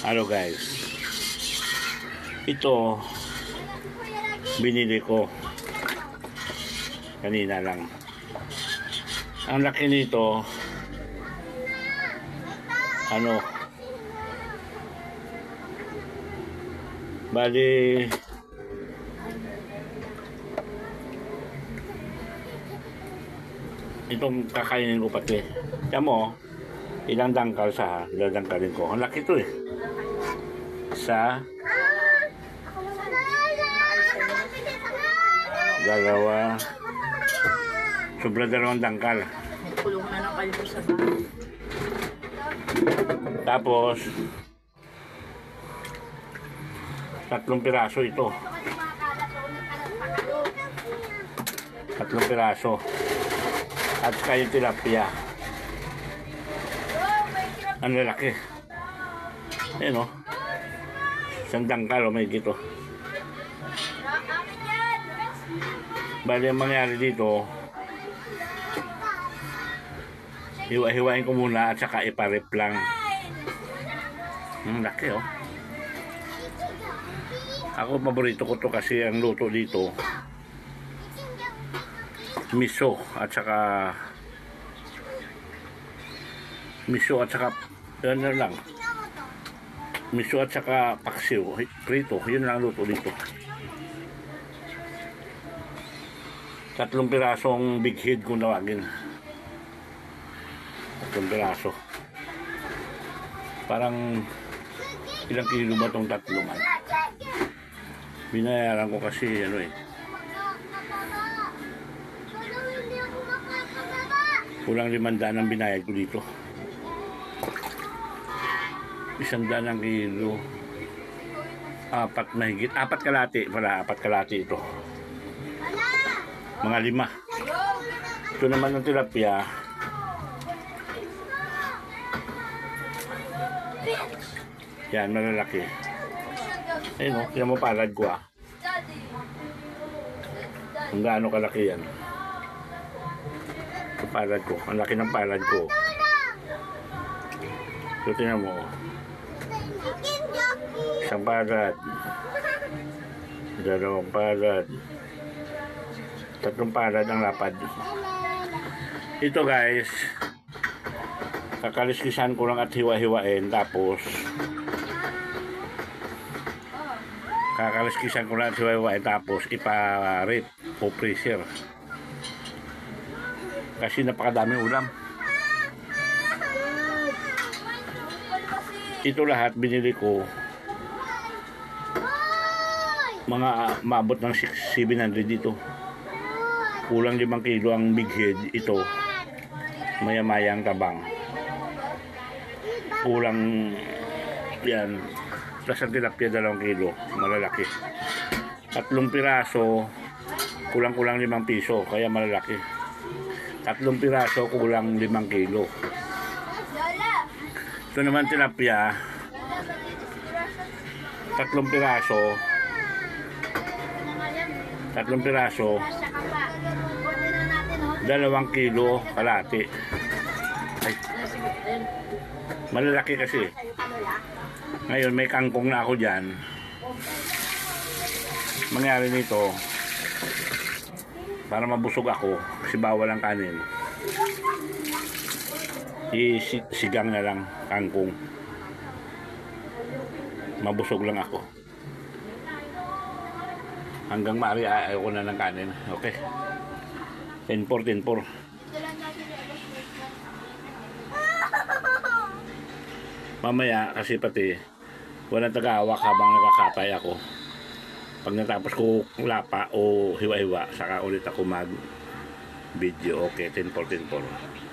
Ano guys? Ito, binili ko. Kanina lang. Ang laki nito, ano, bali, itong kakainin ko pati. Tiyan mo, ilang dangkal sa dadangkalin ko. Ang laki to eh. Isa, dalawa, sobra dalawang dangkal. Kayo. Tapos, tatlong piraso ito. Tatlong piraso. At yung tilapia. Ang lalaki. Ayan o. Isang dangkal o may gito. Bali ang mangyari dito, hiwa-hiwain ko muna at saka iparip lang. Ang laki oh. Ako paborito ko to kasi ang luto dito miso at saka miso at saka na lang miso at saka paksiw. Prito yun lang ang luto dito. Tatlong pirasong big head kung tawagin. Tatlong piraso. Parang ilang kilo ba tong tatlong ano? binayaran ko kasi ano eh. Kulang limandaan ang binayad ko dito isang daan ang kilo. Apat mahigit apat kalati. Pala apat kalati ito. Mga lima. Ito naman ang tilapia. Yan malalaki. Ayun o yan mo palad ko ah kung gaano kalaki yan. Palad ko ang laki ng palad ko ito tingnan mo. Isang palad dalawang palad tatlong palad ang lapad. Ito guys. Kakaliskisan ko lang at hiwa-hiwain tapos kakaliskisan ko lang at hiwa-hiwain tapos ipa-rip o freezer. Kasi napakadaming ulam ito lahat binili ko mga maabot ng 6 700 dito. Kulang 5 kilo ang big head ito. Maya-maya ang tabang kulang yan. Plus ang tilapia 2 kilo. Malalaki. Tatlong piraso kulang-kulang 5 piso kaya malalaki. Tatlong piraso kulang 5 kilo ito naman tilapia. Tatlong piraso. Tatlong piraso. Dalawang kilo kalati ay. Malalaki kasi. Ngayon may kangkong na ako dyan. Mangyari nito para mabusog ako kasi bawal ang kanin isigang na lang kangkong. Mabusog lang ako. Hanggang maaari ayaw ko na ng kanin. Okay. 10-4 10-4 mamaya kasi pati walang taga-awak habang nakakatay ako. Pag natapos ko lapa o hiwa-hiwa saka ulit ako mag video okay 10-4 10-4